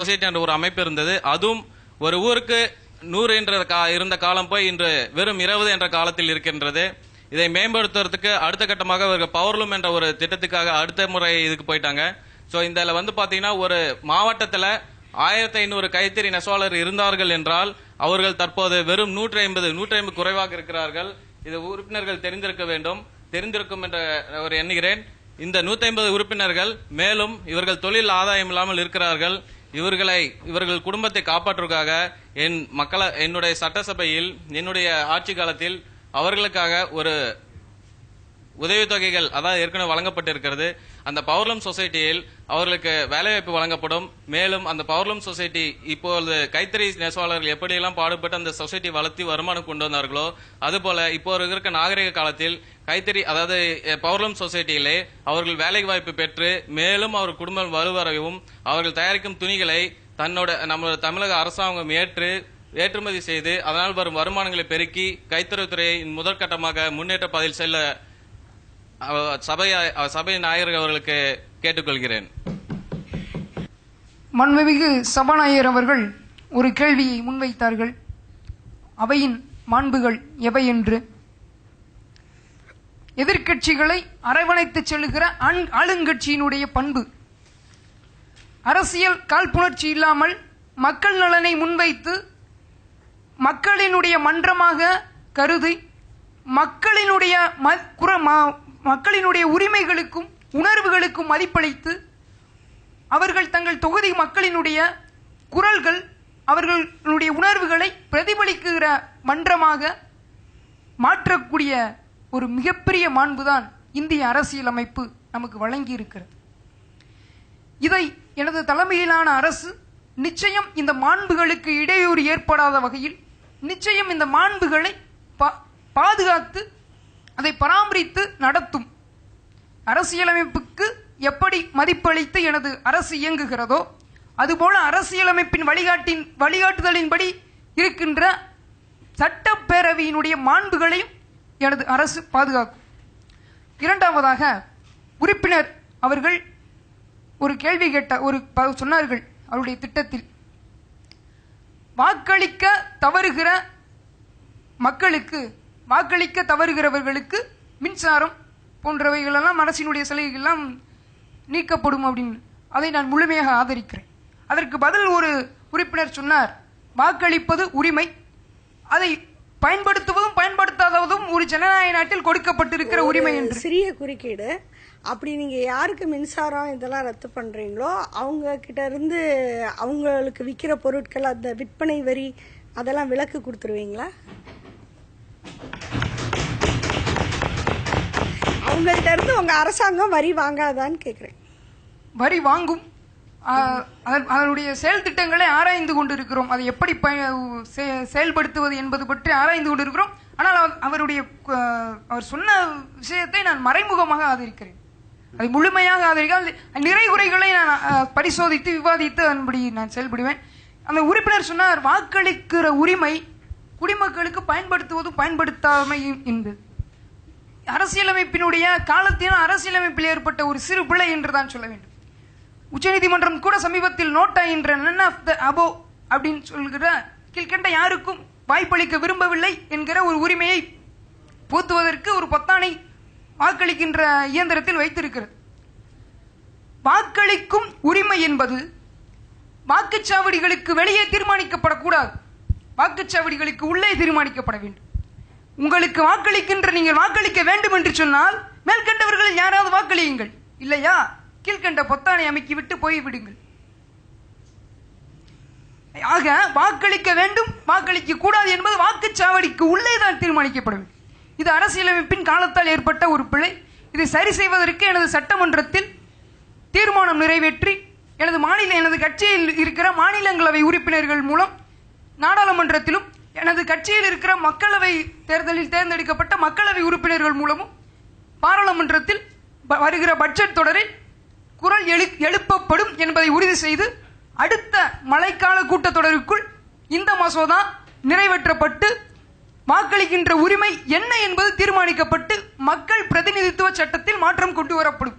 Society என்ற ஒரு அமைப்பு இருந்தது. அதுவும் ஒரு ஊருக்கு நூறு என்ற கா- இருந்த காலம் போய் இன்று வெறும் இருபது என்ற காலத்தில் இருக்கின்றது. இதை மேம்படுத்துறதுக்கு அடுத்த கட்டமாக இவர்கள் பவர்லூம் என்ற ஒரு திட்டத்துக்காக அடுத்த முறை இதுக்கு போயிட்டாங்க. ஸோ இதில் வந்து பார்த்தீங்கன்னா ஒரு மாவட்டத்தில் ஆயிரத்தி ஐநூறு கைத்தறி நெசவாளர் இருந்தார்கள் என்றால் அவர்கள் தற்போது வெறும் நூற்றி ஐம்பது நூற்றி ஐம்பது குறைவாக இருக்கிறார்கள். இது உறுப்பினர்கள் தெரிந்திருக்க வேண்டும். தெரிந்திருக்கும் என்ற ஒரு எண்ணுகிறேன். இந்த 150 உறுப்பினர்கள் மேலும் இவர்கள் தொழில் ஆதாயம் இல்லாமல் இருக்கிறார்கள். இவர்களை இவர்கள் குடும்பத்தை காப்பாற்றுவதற்காக என் மக்கள என்னுடைய சட்டசபையில் என்னுடைய ஆட்சி காலத்தில் அவர்களுக்காக ஒரு உதவித்தொகைகள் அதாவது ஏற்கனவே வழங்கப்பட்டிருக்கிறது. அந்த பவர்லூம் சொசைட்டியில் அவர்களுக்கு வேலைவாய்ப்பு வழங்கப்படும். மேலும் அந்த பவர்லூம் சொசைட்டி இப்பொழுது கைத்தறி நெசவாளர்கள் எப்படியெல்லாம் பாடுபட்டு அந்த சொசைட்டி வளர்த்தி வருமானம் கொண்டு வந்தார்களோ அதுபோல இப்போ இருக்க நாகரிக காலத்தில் கைத்தறி அதாவது பவர்லூம் சொசைட்டியிலே அவர்கள் வேலை வாய்ப்பு பெற்று மேலும் அவர் குடும்பம் வலுவரவும் அவர்கள் தயாரிக்கும் துணிகளை தன்னோட நம்மளோட தமிழக அரசாங்கம் ஏற்று ஏற்றுமதி செய்து அதனால் வரும் வருமானங்களை பெருக்கி கைத்தறித்துறையின் முதற்கட்டமாக முன்னேற்ற பாதையில் செல்ல சபை சபை நாயகர் அவர்களுக்கு கேட்டுக்கொள்கிறேன். மண்மிகு சபாநாயகர் அவர்கள் ஒரு கேள்வியை முன்வைத்தார்கள். அவையின் மாண்புகள் எவை என்று. எதிர்க்கட்சிகளை அரவணைத்துச் செல்லுகிற ஆளுங்கட்சியினுடைய பண்பு. அரசியல் காழ்ப்புணர்ச்சி இல்லாமல் மக்கள் நலனை முன்வைத்து மக்களினுடைய மன்றமாக கருதி மக்களினுடைய ம- மக்களினுடைய உரிமைகளுக்கும் உணர்வுகளுக்கும் மதிப்பளித்து அவர்கள் தங்கள் தொகுதி மக்களினுடைய குரல்கள் அவர்களுடைய உணர்வுகளை பிரதிபலிக்கிற மன்றமாக மாற்றக்கூடிய ஒரு மிகப்பெரிய மாண்புதான் இந்திய அரசியலமைப்பு நமக்கு வழங்கி இருக்கிறது இதை எனது தலைமையிலான அரசு நிச்சயம் இந்த மாண்புகளுக்கு இடையூறு ஏற்படாத வகையில் நிச்சயம் இந்த மாண்புகளை பா- பாதுகாத்து அதை பராமரித்து நடத்தும். அரசியலமைப்புக்கு எப்படி மதிப்பளித்து எனது அரசு இயங்குகிறதோ அதுபோல அரசியலமைப்பின் வழிகாட்டின் வழிகாட்டுதலின்படி இருக்கின்ற சட்டப்பேரவையினுடைய மாண்புகளையும் எனது அரசு பாதுகாக்கும். இரண்டாவதாக உறுப்பினர் அவர்கள் ஒரு கேள்வி கேட்ட ஒரு ப- சொன்னார்கள் அவருடைய திட்டத்தில். வாக்களிக்க தவறுகிற மக்களுக்கு வாக்களிக்க தவறுகிறவர்களுக்கு மின்சாரம் போன்றவைகளெல்லாம் அரசினுடைய சலுகைகள்லாம் நீக்கப்படும் அப்படின்னு. அதை நான் முழுமையாக ஆதரிக்கிறேன். அதற்கு பதில் ஒரு உறுப்பினர் சொன்னார். வாக்களிப்பது உரிமை. அதை பயன்படுத்துவதும் பயன்படுத்தாததும் ஒரு ஜனநாயக நாட்டில் கொடுக்கப்பட்டிருக்கிற உரிமை என்று. சிறிய குறுக்கீடு. அப்படி நீங்க யாருக்கு மின்சாரம் இதெல்லாம் ரத்து பண்றீங்களோ அவங்க கிட்ட இருந்து அவங்களுக்கு விற்கிற பொருட்கள் அந்த விற்பனை வரி அதெல்லாம் விலக்கு கொடுத்துருவீங்களா? உங்கள்கிட்ட இருந்து உங்க அரசாங்கம் வரி வாங்காதான்னு கேட்குறேன் வரி வாங்கும். அதன்- அதனுடைய செயல் திட்டங்களை ஆராய்ந்து கொண்டிருக்கிறோம். அதை எப்படி ப- செ- செயல்படுத்துவது என்பது பற்றி ஆராய்ந்து கொண்டிருக்கிறோம். ஆனால் அவருடைய அவர் சொன்ன விஷயத்தை நான் மறைமுகமாக ஆதரிக்கிறேன். அதை முழுமையாக ஆதரிக்க நிறைகுறைகளை நான் பரிசோதித்து விவாதித்து அதன்படி நான் செயல்படுவேன். அந்த உறுப்பினர் சொன்னார் வாக்களிக்கிற உரிமை குடிமக்களுக்கு பயன்படுத்துவதும் பயன்படுத்தாமையும் என்பது அரசியலமைப்பினுடைய காலத்தினால் அரசியலமைப்பில் ஏற்பட்ட ஒரு சிறு பிழை என்று தான் சொல்ல வேண்டும். உச்சநீதிமன்றம் கூட சமீபத்தில் நோட்டா என்ற நன் ஆஃப் த அபோ அப்படின்னு சொல்கிற கீழ்கண்ட யாருக்கும் வாய்ப்பளிக்க விரும்பவில்லை என்கிற ஒரு உரிமையை போத்துவதற்கு ஒரு பொத்தானை வாக்களிக்கின்ற இயந்திரத்தில் வைத்திருக்கிறது. வாக்களிக்கும் உரிமை என்பது வாக்குச்சாவடிகளுக்கு வெளியே தீர்மானிக்கப்படக்கூடாது. வாக்குச்சாவடிகளுக்கு உள்ளே தீர்மானிக்கப்பட வேண்டும். உங்களுக்கு வாக்களிக்கின்ற நீங்கள் வாக்களிக்க வேண்டும் என்று சொன்னால் மேற்கண்டவர்கள் யாராவது வாக்களியுங்கள். இல்லையா? கீழ்கண்ட பொத்தானை அமைக்கி விட்டு ஆக வாக்களிக்க வேண்டும் வாக்களிக்க கூடாது என்பது வாக்குச்சாவடிக்கு உள்ளே தான் தீர்மானிக்கப்பட வேண்டும். இது அரசியலமைப்பின் காலத்தால் ஏற்பட்ட ஒரு பிழை. இதை சரி செய்வதற்கு எனது சட்டமன்றத்தில் தீர்மானம் நிறைவேற்றி எனது மாநில எனது கட்சியில் இருக்கிற மாநிலங்களவை உறுப்பினர்கள் மூலம் நாடாளுமன்றத்திலும் எனது கட்சியில் இருக்கிற மக்களவை தேர்தலில் தேர்ந்தெடுக்கப்பட்ட மக்களவை உறுப்பினர்கள் மூலமும் பாராளுமன்றத்தில் வருகிற பட்ஜெட் தொடரில் குரல் எழு எழுப்பப்படும் என்பதை உறுதி செய்து அடுத்த மழைக்கால கூட்டத்தொடருக்குள் இந்த மசோதா நிறைவேற்றப்பட்டு வாக்களிக்கின்ற உரிமை என்ன என்பது தீர்மானிக்கப்பட்டு மக்கள் பிரதிநிதித்துவ சட்டத்தில் மாற்றம் கொண்டு வரப்படும்.